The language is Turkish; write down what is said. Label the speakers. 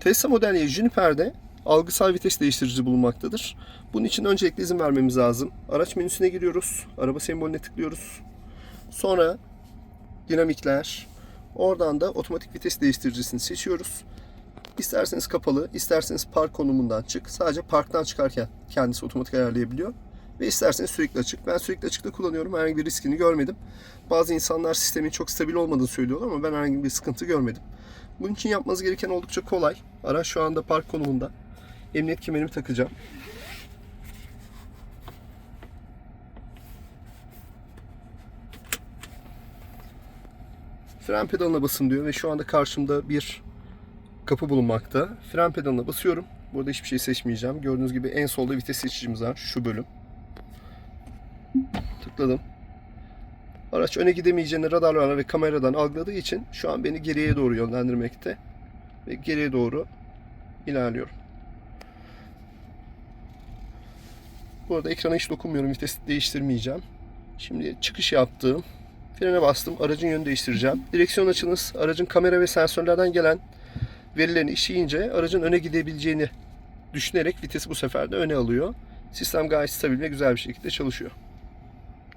Speaker 1: Tesla Model Y Juniper'de algısal vites değiştirici bulunmaktadır. Bunun için öncelikle izin vermemiz lazım. Araç menüsüne giriyoruz. Araba sembolüne tıklıyoruz. Sonra dinamikler. Oradan da otomatik vites değiştiricisini seçiyoruz. İsterseniz kapalı, isterseniz park konumundan çık. Sadece parktan çıkarken kendisi otomatik ayarlayabiliyor. Ve isterseniz sürekli açık. Ben sürekli açıkta kullanıyorum. Herhangi bir riskini görmedim. Bazı insanlar sistemin çok stabil olmadığını söylüyorlar ama ben herhangi bir sıkıntı görmedim. Bunun için yapmanız gereken oldukça kolay. Araç şu anda park konumunda. Emniyet kemerimi takacağım. Fren pedalına basın diyor ve şu anda karşımda bir kapı bulunmakta. Fren pedalına basıyorum. Burada hiçbir şey seçmeyeceğim. Gördüğünüz gibi en solda vites seçicimiz var. Şu bölüm. Tıkladım. Araç öne gidemeyeceğini radarlarla ve kameradan algıladığı için şu an beni geriye doğru yönlendirmekte. Ve geriye doğru ilerliyorum. Bu arada ekrana hiç dokunmuyorum. Vitesi değiştirmeyeceğim. Şimdi çıkış yaptım. Frene bastım. Aracın yönünü değiştireceğim. Direksiyon açınız aracın kamera ve sensörlerden gelen verilerini işleyince aracın öne gidebileceğini düşünerek vitesi bu sefer de öne alıyor. Sistem gayet stabil ve güzel bir şekilde çalışıyor.